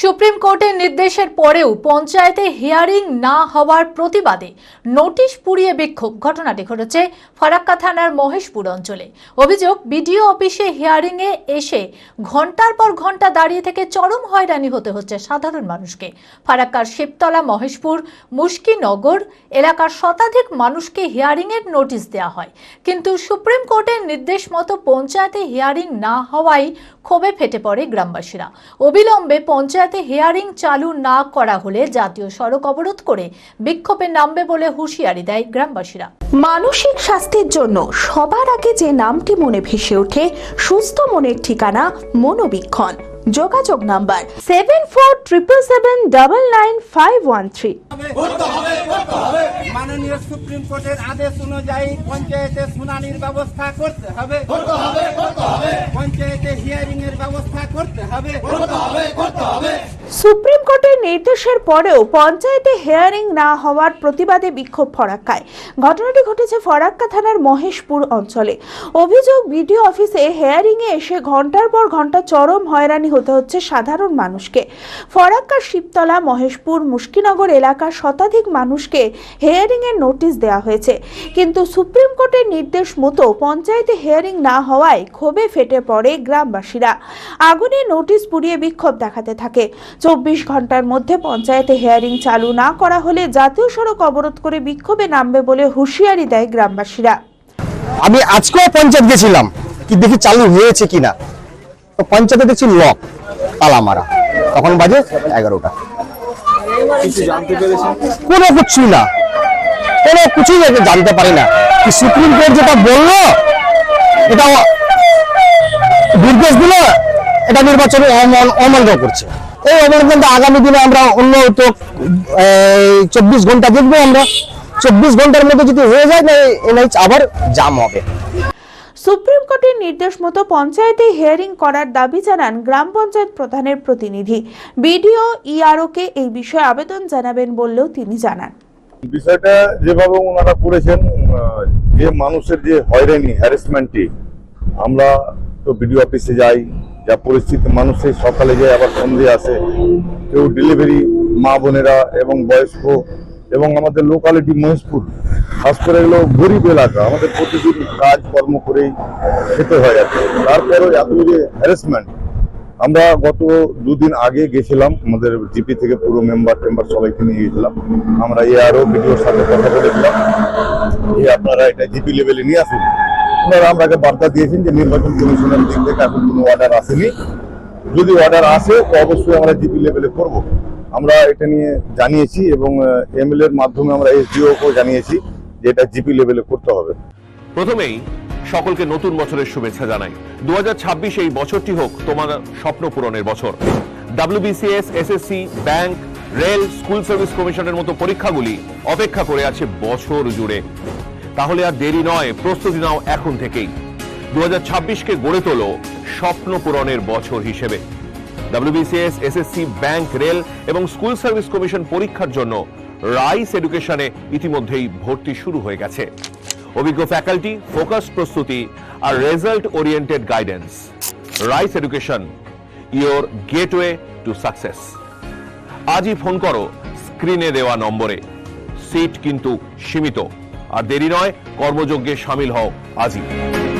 Supreme কোর্টের নির্দেশের পরেও পঞ্চায়েতে হিয়ারিং না হওয়ার প্রতিবাদে নোটিশ পুড়িয়ে বিক্ষোভ। ঘটনাটি ঘটেছে ফারাক্কা থানার মহেশপুর অঞ্চলে। অভিযোগ, বিডিও অফিসে হিয়ারিং এ এসে ঘণ্টার পর ঘণ্টা দাঁড়িয়ে থেকে চরম হয়রানি হতে হচ্ছে সাধারণ মানুষকে। ফারাক্কার শিবতলা, মহেশপুর মুশকিনগর এলাকার শতাধিক মানুষকে হিয়ারিং এর নোটিশ দেওয়া হয়। কিন্তু সুপ্রিম কোর্টের নির্দেশ মতো পঞ্চায়েতে হিয়ারিং না হওয়ায় ক্ষোভে ফেটে পড়ে গ্রামবাসীরা। অবিলম্বে পঞ্চায়েতে হিয়ারিং চালু না করা হলে জাতীয় সড়ক অবরোধ করে বিক্ষোভে নামবে বলে হুঁশিয়ারি দেয় গ্রামবাসীরা। মানসিক স্বাস্থ্যের জন্য সবার আগে যে নামটি মনে ভেসে ওঠে, সুস্থ মনের ঠিকানা মনোবীক্ষণ। যোগাযোগ number seven four triple seven double nine five one three. মাননীয় সুপ্রিম কোর্টের আদেশ অনুযায়ী পঞ্চায়েতে শুনানির ব্যবস্থা করতে হবে। পঞ্চায়েতে হিয়ারিং এর ব্যবস্থা করতে হবে। সুপ্রিম কোর্টের নির্দেশের পরেও পঞ্চায়েতে হেয়ারিং না হওয়ার প্রতিবাদে বিক্ষোভ ফরাক্কায়। ঘটনাটি ঘটেছে ফরাক্কা থানার মহেশপুর অঞ্চলে। অভিযোগ, বিডিও অফিসে হেয়ারিং এ এসে ঘণ্টার পর ঘণ্টা চরম হয়রানি হতে হচ্ছে সাধারণ মানুষকে। ফরাক্কার শিবতলা, মহেশপুর মুশকিনগর এলাকার শতাধিক মানুষকে হেয়ারিং এর নোটিশ দেওয়া হয়েছে। কিন্তু সুপ্রিম কোর্টের নির্দেশ মতো পঞ্চায়েতে হেয়ারিং না হওয়ায় ক্ষোভে ফেটে পড়ে গ্রামবাসীরা। আগুনে নোটিশ পুড়িয়ে বিক্ষোভ দেখাতে থাকে। চব্বিশ ঘণ্টার মধ্যে পঞ্চায়েতে হেয়ারিং চালু না করা হলে জাতীয় সড়ক অবরোধ করে বিক্ষোভে নামবে বলে হুঁশিয়ারি দেয় গ্রামবাসীরা। আমি আজকেও পঞ্চায়েত গেছিলাম, কি দেখি চালু হয়েছে কিনা। তো পঞ্চায়েতে দেখছি লক তালা মারা। তখন বাজে এগারোটা। কোনো কিছু না। কোনো কিছুই জানতে পারি না। সুপ্রিম কোর্ট যেটা বলল, এটা নির্দেশ দিল, এটা নির্বাচনে অমান্য করছে। এই অবলম্বন আগামী দিনে আমরা অন্য তো চব্বিশ ঘণ্টা দেখব আমরা। চব্বিশ ঘণ্টার মধ্যে যদি হয়ে যায় না এনএইচ আবার জাম হবে। সুপ্রিম কোর্টের নির্দেশ মতো পঞ্চায়েতে হিয়ারিং করার দাবি জানান গ্রাম পঞ্চায়েত প্রধানের প্রতিনিধি। বিডিও ইআরওকে এই বিষয়ে আবেদন জানাবেন বললেও তিনি জানান। বিষয়টা যেভাবে ওনারা করেছেন যে মানুষের যে হয়রানি হ্যারাসমেন্টটি আমরা তো বিডিও অফিসে যাই যা পরিস্থিতি, মানুষের সকালে যায় আবার সন্ধে আসে, কেউ ডেলিভারি মা বোনেরা এবং বয়স্ক এবং আমাদের লোকালিটি মহেশপুর, খাস করে এগুলো গরিব এলাকা। আমাদের প্রতিদিন কাজ কর্ম করেই খেতে হয় আর কি। তারপরেও এত যে হ্যারাসমেন্ট আমরা গত দুদিন আগে গেছিলাম, আমাদের জিপি থেকে পুরো মেম্বার টেম্বার সবাইকে নিয়ে গেছিলাম। আমরা এ আরও ভিডিওর সাথে কথা বলেছিলাম যে আপনারা এটা জিপি লেভেলে নিয়ে আসুন। ওনারা আমাকে বার্তা দিয়েছেন যে নির্বাচন কমিশনের দিক থেকে এখন কোনো অর্ডার আসেনি। যদি অর্ডার আসে অবশ্যই আমরা জিপি লেভেলে করব। আমরা এটা নিয়ে জানিয়েছি এবং এমএলএ এর মাধ্যমে আমরা এসডিও কেও জানিয়েছি যে এটা জিপি লেভেলে করতে হবে। প্রথমেই সকলকে নতুন বছরের শুভেচ্ছা জানাই। দু হাজার ছাব্বিশ এই বছরটি হোক তোমার স্বপ্ন পূরণের বছর। WBCS SSC bank rail school service কমিশনের মতো পরীক্ষাগুলি অপেক্ষা করে আছে বছর জুড়ে। তাহলে আর দেরি নয়, প্রস্তুতি নাও এখন থেকেই। দু কে গড়ে তোলো স্বপ্ন পূরণের বছর হিসেবে। ডাব্লিউবিসিএস এসএসসি ব্যাংক, রেল এবং স্কুল সার্ভিস কমিশন পরীক্ষার জন্য রাইস এডুকেশনে ইতিমধ্যেই ভর্তি শুরু হয়ে গেছে। অভিজ্ঞ ফ্যাকাল্টি, ফোকাস প্রস্তুতি আর result oriented guidance. Rice education, your gateway to success. আজই ফোন করো, স্ক্রিনে দেওয়া নম্বরে। সিট কিন্তু সীমিত। আর দেরি নয় কর্মযজ্ঞে সামিল হও। আজই।